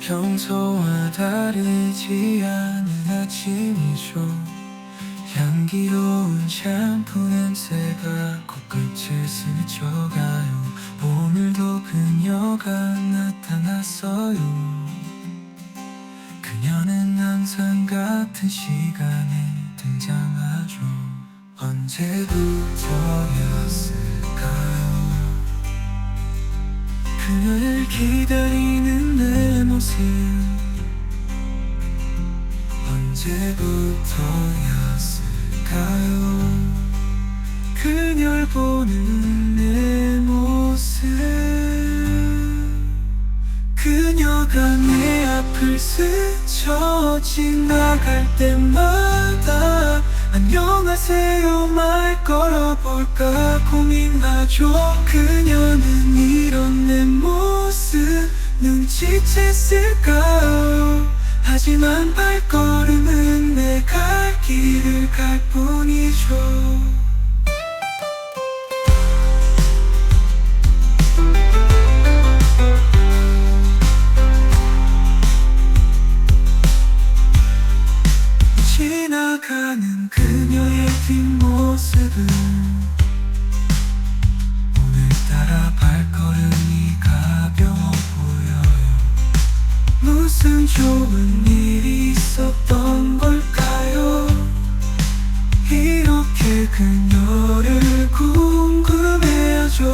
평소와 다르지 않은 아침이죠. 향기로운 샴푸 냄새가 코끝을 스쳐가요. 오늘도 그녀가 나타났어요. 그녀는 항상 같은 시간에 등장하죠. 언제부터였 그녀를 기다리는 내 모습. 언제부터였을까요? 그녀를 보는 내 모습. 그녀가 내 앞을 스쳐 지나갈 때마다 안녕하세요. 말 걸어볼까 고민하죠. 그녀는 이런 내 모습 눈치챘을까요? 하지만 발걸음은 내 갈 길을 갈 뿐이죠 모습은 오늘따라 발걸음이 가벼워 보여요. 무슨 좋은 일이 있었던 걸까요? 이렇게 그녀를 궁금해하죠.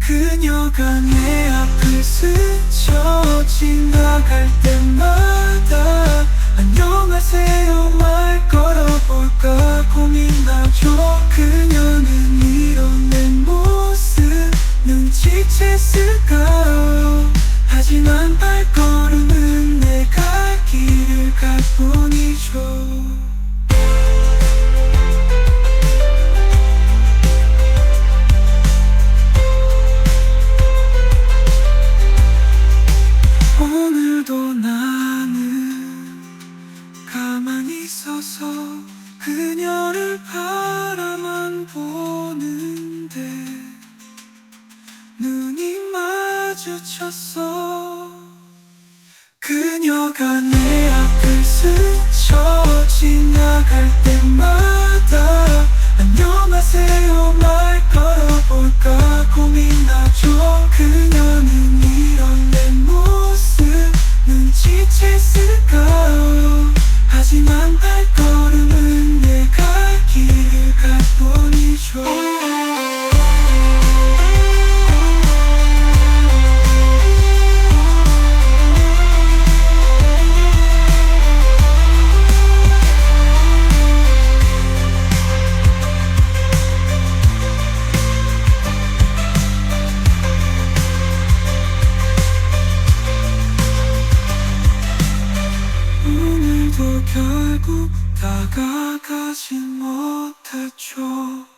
그녀가 내 앞을 스쳐 지나갈 때마다 안녕하세요 눈치챘을까요 하지만 발걸음은 내갈 길을 갈 뿐이죠 마주쳤어. 그녀가 내 앞을 스쳐 지나갈 때마다 결국 다가가지 못했죠